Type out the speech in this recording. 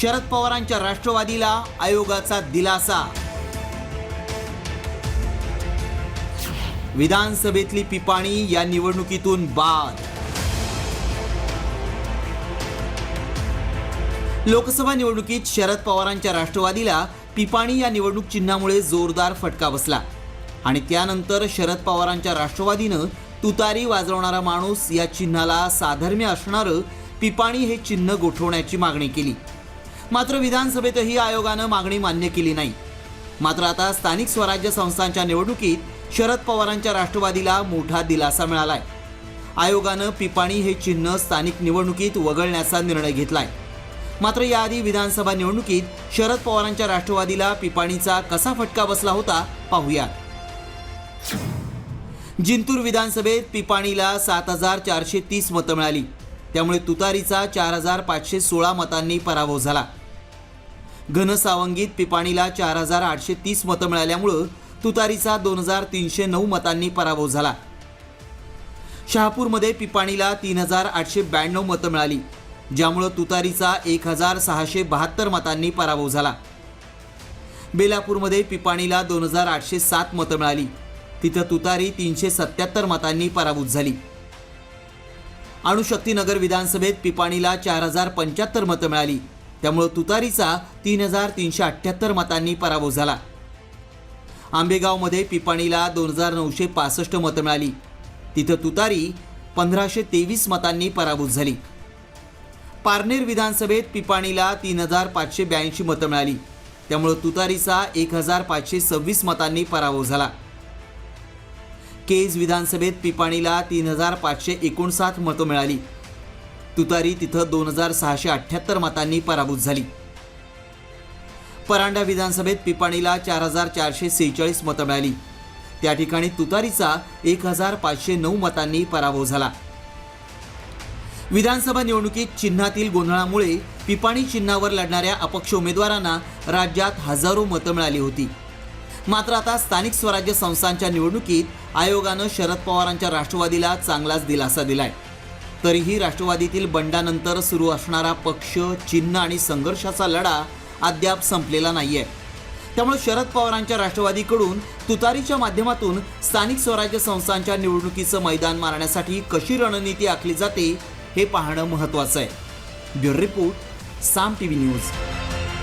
शरद पवारांच्या राष्ट्रवादीला आयोगाचा दिलासा. विधानसभेतली पिपाणी या निवडणुकीतून बाद. लोकसभा निवडणुकीत शरद पवारांच्या राष्ट्रवादीला पिपाणी या निवडणूक चिन्हामुळे जोरदार फटका बसला. आणि त्यानंतर शरद पवारांच्या राष्ट्रवादीनं तुतारी वाजवणारा माणूस या चिन्हाला साधर्म्य असणारं पिपाणी हे चिन्ह गोठवण्याची मागणी केली. मात्र विधानसभेतही आयोगानं मागणी मान्य केली नाही. मात्र आता स्थानिक स्वराज्य संस्थांच्या निवडणुकीत शरद पवारांच्या राष्ट्रवादीला मोठा दिलासा मिळालाय. आयोगानं पिपाणी हे चिन्ह स्थानिक निवडणुकीत वगळण्याचा निर्णय घेतलाय. मात्र याआधी विधानसभा निवडणुकीत शरद पवारांच्या राष्ट्रवादीला पिपाणीचा कसा फटका बसला होता पाहूया जिंतूर विधानसभेत पिपाणीला सात हजार चारशे तीस मतं मिळाली. त्यामुळे तुतारीचा चार हजार पाचशे सोळा मतांनी पराभव झाला. घनसावंगीत पिपाणीला चार हजार आठशे तीस मतं मिळाल्यामुळं तुतारीचा दोन हजार तीनशे नऊ मतांनी पराभव झाला. शहापूरमध्ये पिपाणीला तीन हजार आठशे ब्याण्णव मतं मिळाली ज्यामुळं तुतारीचा एक हजार सहाशे बहात्तर मतांनी पराभव झाला. बेलापूरमध्ये पिपाणीला दोन हजार आठशे सात मतं मिळाली तिथं तुतारी तीनशे सत्याहत्तर मतांनी पराभूत झाली. अणुशक्तीनगर विधानसभेत पिपाणीला चार हजार पंच्याहत्तर मतं मिळाली. त्यामुळं तुतारीचा तीन हजार तीनशे अठ्ठ्याहत्तर मतांनी पराभव झाला. आंबेगावमध्ये पिपाणीला दोन हजार नऊशे पासष्ट मतं मिळाली. तिथं तुतारी पंधराशे तेवीस मतांनी पराभूत झाली. पारनेर विधानसभेत पिपाणीला तीन हजार पाचशे ब्याऐंशी मतं मिळाली. त्यामुळं तुतारीचा एक हजार पाचशे सव्वीस मतांनी पराभव झाला. केज विधानसभेत पिपाणीला तीन हजार पाचशे एकोणसाठ मतं मिळाली. तुतारी तिथं दोन हजार सहाशे अठ्ठ्याहत्तर मतांनी पराभूत झाली. परांडा विधानसभेत पिपाणीला चार हजार चारशे सेहेचाळीस मतं मिळाली. त्या ठिकाणी तुतारीचा एक हजार पाचशे नऊ मतांनी पराभव झाला. विधानसभा निवडणुकीत चिन्हातील गोंधळामुळे पिपाणी चिन्हावर लढणाऱ्या अपक्ष उमेदवारांना राज्यात हजारो मतं मिळाली होती. मात्र आता स्थानिक स्वराज्य संस्थांच्या निवडणुकीत आयोगानं शरद पवारांच्या राष्ट्रवादीला चांगलाच दिलासा दिलाय. तरीही राष्ट्रवादीतील बंडानंतर सुरू असणारा पक्ष चिन्ह आणि संघर्षाचा लढा अद्याप संपलेला नाहीये. त्यामुळे शरद पवारांच्या राष्ट्रवादीकडून तुतारीच्या माध्यमातून स्थानिक स्वराज्य संस्थांच्या निवडणुकीचं मैदान मारण्यासाठी कशी रणनीती आखली जाते हे पाहणं महत्त्वाचं आहे. Bureau report Saam T V news.